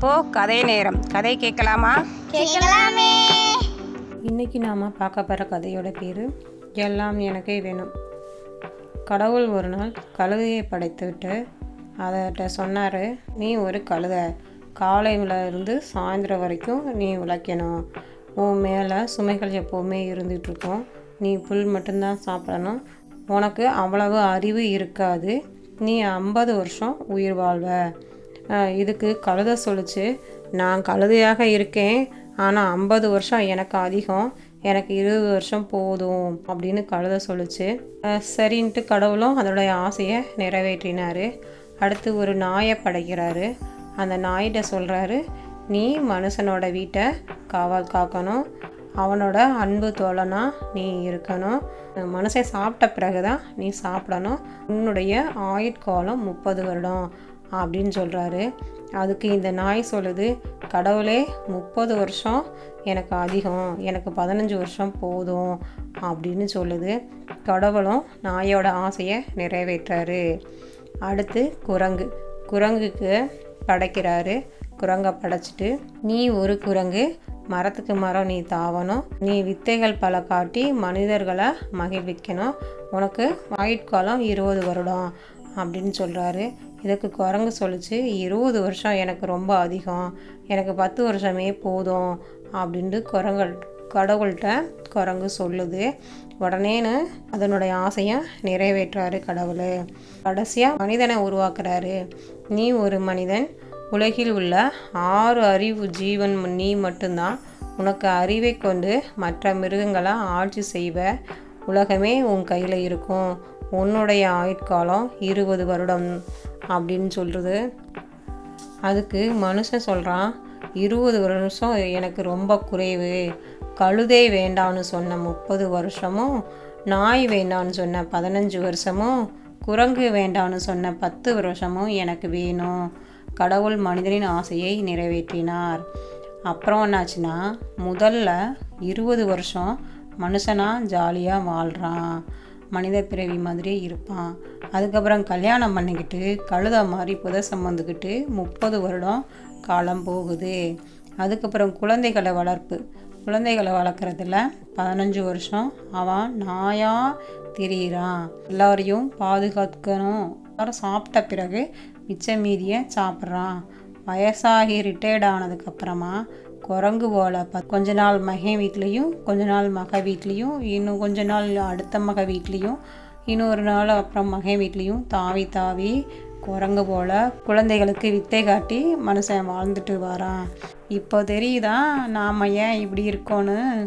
இப்போ கதை நேரம். கதை கேட்கலாமா? கேட்கலாமே. இன்னைக்கு நாம் பார்க்க போகிற கதையோட பேர் எல்லாம் எனக்கே வேணும். கடவுள் ஒரு நாள் கழுதையை படைத்துவிட்டு அதட்ட சொன்னார் நீ ஒரு கழுதை. காலையில இருந்து சாயந்தரம் வரைக்கும் நீ உழைக்கணும். உன் மேலே சுமைகள் எப்போவுமே இருந்துகிட்டு இருக்கும் நீ புல் மட்டும்தான் சாப்பிடணும். உனக்கு அவ்வளவு அறிவு இருக்காது. நீ ஐம்பது வருஷம் உயிர் வாழ்வ. இதுக்கு கழுதை சொல்லுச்சு. நான் கழுதையாக இருக்கேன். ஆனால் ஐம்பது வருஷம் எனக்கு அதிகம். எனக்கு இருபது வருஷம் போதும் அப்படின்னு கழுதை சொல்லுச்சு. சரின்ட்டு கடவுளும் அதோடைய ஆசையை நிறைவேற்றினார். அடுத்து ஒரு நாயை படைக்கிறாரு. அந்த நாயிட்ட சொல்கிறாரு நீ மனுஷனோட வீட்டை காவல் காக்கணும். அவனோட அன்பு தோழனாக நீ இருக்கணும். மனுஷன் சாப்பிட்ட பிறகு தான் நீ சாப்பிடணும். உன்னுடைய ஆயுட்காலம் முப்பது வருடம். அப்படின்னு சொல்கிறாரு அதுக்கு இந்த நாய் சொல்லுது கடவுளே முப்பது வருஷம் எனக்கு அதிகம் எனக்கு பதினஞ்சு வருஷம் போதும் அப்படின்னு சொல்லுது. கடவுளும் நாயோட ஆசையை நிறைவேற்றாரு. அடுத்து குரங்கு. குரங்குக்கு படைக்கிறாரு. குரங்கை படைச்சிட்டு நீ ஒரு குரங்கு மரத்துக்கு மரம் நீ தாவணும். நீ வித்தைகள் பல காட்டி மனிதர்களை மகிழ்விக்கணும். உனக்கு ஆயுட்காலம் இருபது வருடம். அப்படின்னு சொல்கிறாரு இதுக்கு குரங்கு சொல்லிச்சு இருபது வருஷம் எனக்கு ரொம்ப அதிகம். எனக்கு பத்து வருஷமே போதும் அப்படின்ட்டு குரங்கள் கடவுள்கிட்ட குரங்கு சொல்லுது. உடனேன்னு அதனுடைய ஆசையை நிறைவேற்றாரு கடவுள். கடைசியாக மனிதனை உருவாக்குறாரு. நீ ஒரு மனிதன் உலகில் உள்ள ஆறு அறிவு ஜீவன் நீ மட்டும்தான். உனக்கு அறிவை கொண்டு மற்ற மிருகங்களை ஆட்சி செய்வ. உலகமே உன் கையில் இருக்கும். உன்னுடைய ஆயுட்காலம் இருபது வருடம் அப்படின்னு சொல்கிறது அதுக்கு மனுஷன் சொல்கிறான் இருபது வருஷம் எனக்கு ரொம்ப குறைவு. கழுதை வேண்டான்னு சொன்ன முப்பது வருஷமும் நாய் வேண்டான்னு சொன்ன பதினஞ்சு வருஷமும் குரங்கு வேண்டான்னு சொன்ன பத்து வருஷமும் எனக்கு வேணும். கடவுள் மனிதனின் ஆசையை நிறைவேற்றினார். அப்புறம் என்னாச்சுன்னா முதல்ல இருபது வருஷம் மனுஷனாக ஜாலியாக வாழ்கிறான் மனித பிறவி மாதிரியே இருப்பான். அதுக்கப்புறம் கல்யாணம் பண்ணிக்கிட்டு கழுத மாதிரி புதை சம்மந்துக்கிட்டு முப்பது வருடம் காலம் போகுது. அதுக்கப்புறம் குழந்தைகளை வளர்ப்பு. குழந்தைகளை வளர்க்குறதுல பதினஞ்சு வருஷம் அவன் நாயாக திரியிறான். எல்லாரையும் பாதுகாக்கணும். எல்லாரும் சாப்பிட்ட பிறகு மிச்ச மீதியை சாப்பிட்றான். வயசாகி ரிட்டையர்ட் ஆனதுக்கப்புறமா குரங்கு போல ப கொஞ்ச நாள் மகன் வீட்லேயும் கொஞ்ச நாள் மக வீட்லேயும் இன்னும் கொஞ்ச நாள் அடுத்த மக வீட்லேயும் இன்னொரு நாள் அப்புறம் மகன் வீட்லேயும் தாவி தாவி குரங்கு போல குழந்தைகளுக்கு வித்தை காட்டி மனுஷன் வாழ்ந்துட்டு வரான். இப்போ தெரியுதா? நாம் ஏன் இப்படி இருக்கோன்னு?